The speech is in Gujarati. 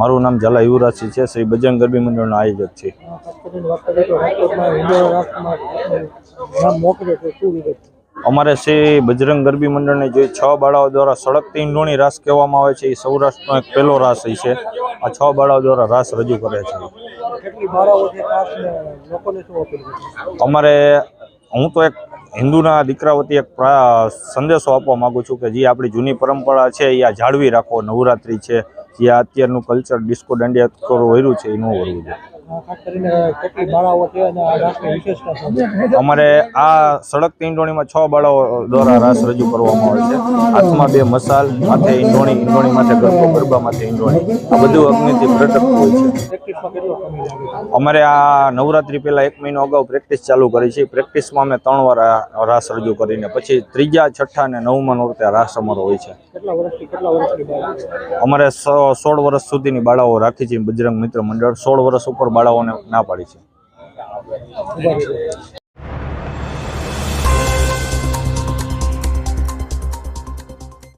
મારું નામ ઝાલા યુવરાજસિંહ છે. શ્રી બજરંગ ગરબી મંડળના આયોજક છે. અમારે શ્રી બજરંગ ગરબી મંડળને જે છ બાળાઓ દ્વારા સળગતી ઈંડોણી રાસ કહેવામાં આવે છે એ સૌરાષ્ટ્રનો એક પહેલો રાસ છે. આ છ બાળાઓ દ્વારા રાસ રજૂ કરે છે? અમારે હું તો એક હિન્દુના દીકરા વતી એક સંદેશો આપવા માગું છું કે જે આપણી જૂની પરંપરા છે, એ આ જાળવી રાખો. નવરાત્રિ છે, જે અત્યારનું કલ્ચર ડિસ્કો દાંડિયા કરો વર્યું છે, એ ન આ ખાસ કરીને કેટલી બાળાઓ છે અને આ રાસની વિશેષતા છે? અમારે આ સડક ઈંડોણીમાં છ બાળાઓ દ્વારા રાસ રજૂ કરવામાં આવે છે. હાથમાં બે મસાલ માથે ઈંડોણી ઈંડોણી માથે ગરબો ગરબા માથે ઈંડોણી. આ બધું અગ્નિથી પ્રગટતું હોય છે. અમારે આ નવરાત્રી પહેલા એક મહિનો અગાઉ પ્રેક્ટિસ ચાલુ કરી છે. પ્રેક્ટિસમાં અમે ત્રણ વાર રાસ રજૂ કરીને પછી ત્રીજા છઠ્ઠા અને નવમા નોરતે રાસ અમારો હોય છે. કેટલા વર્ષથી કેટલા વર્ષની અમારે સોળ વર્ષ સુધીની બાળાઓ રાખી છે બજરંગ મિત્ર મંડળ. સોળ વર્ષ ઉપર બાળાઓને ના પાડી છે.